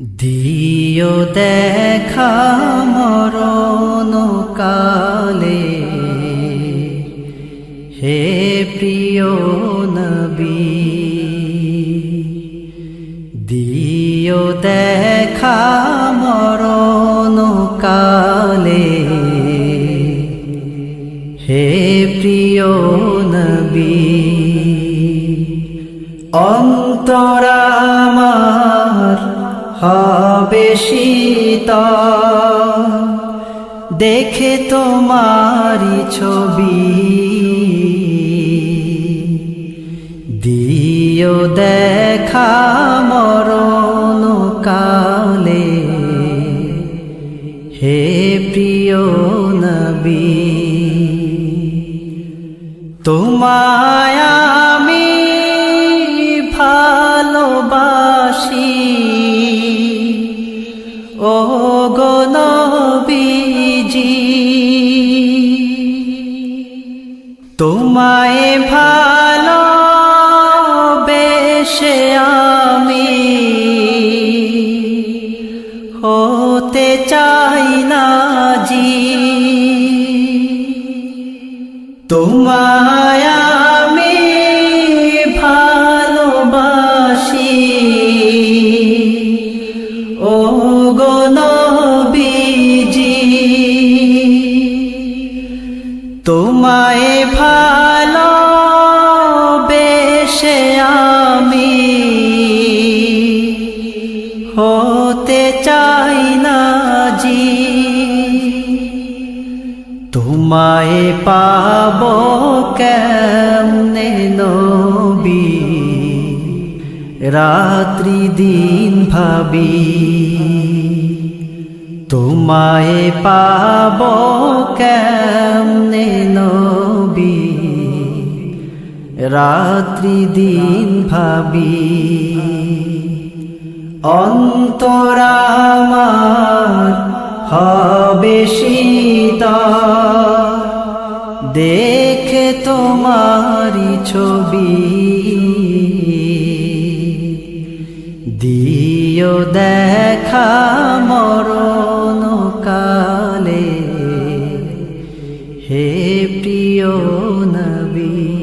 দিও দেখা মরণ কালে। হে প্রিয় নবী, দিও দেখা মরণ কালে। হে প্রিয় নবী অন্তরামার হবে শীতল। দেখে তোমারি ছবি। দিও দেখা মরণ কালে। হে প্রিয় নবী। তোমায় ভালো বেশে আমি হতে চাই না জি। তোমায় বেশে আমি হতে চাই না জি তোমায় পাব কেমনে নবী? রাত্রি দিন ভাবি। তোমায় পাব কেমনে নবী? রাত্রি দিন ভাবি অন্তরামার হবে শীতল। দেখে তোমারি ছবি, দিও দেখা মরণ কালে হে প্রিয় নবী।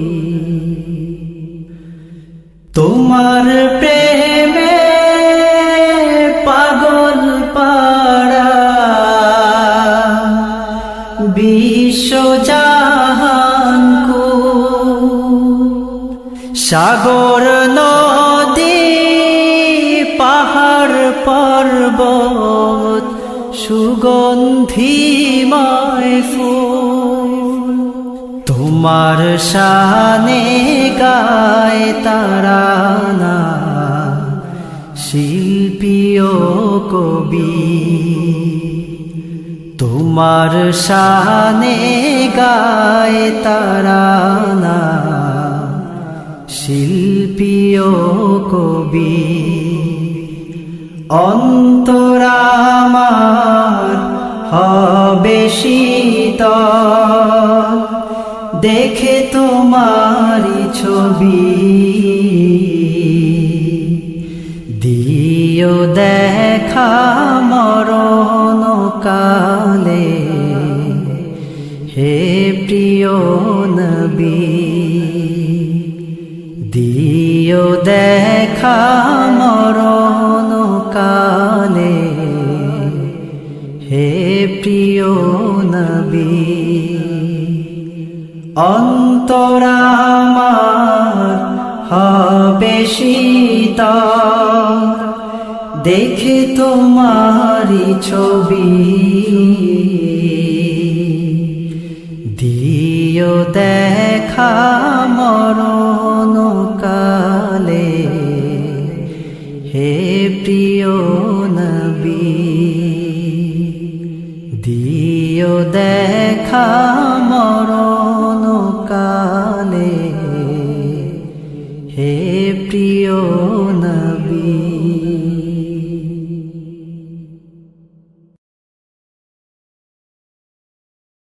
সাগর নদী, পাহাড় পর্বত, সুগন্ধিময় ফুল। তোমার শানে গায় তারানা, শিল্পীয় কবি। তোমার শানে গায় তারানা শিল্পীয় কবি। অন্তরামার হবে শীতল। দেখে তোমারি ছবি। দিও দেখা মরণ কালে হে প্রিয় প্রিয় দেখা মরণ কালে। হে প্রিয় নবী, অন্তরামার হবে শীত দেখে তোমারি ছবি। দিয় দেখা প্রিয় দেখা মরণ কালে হে প্রিয় না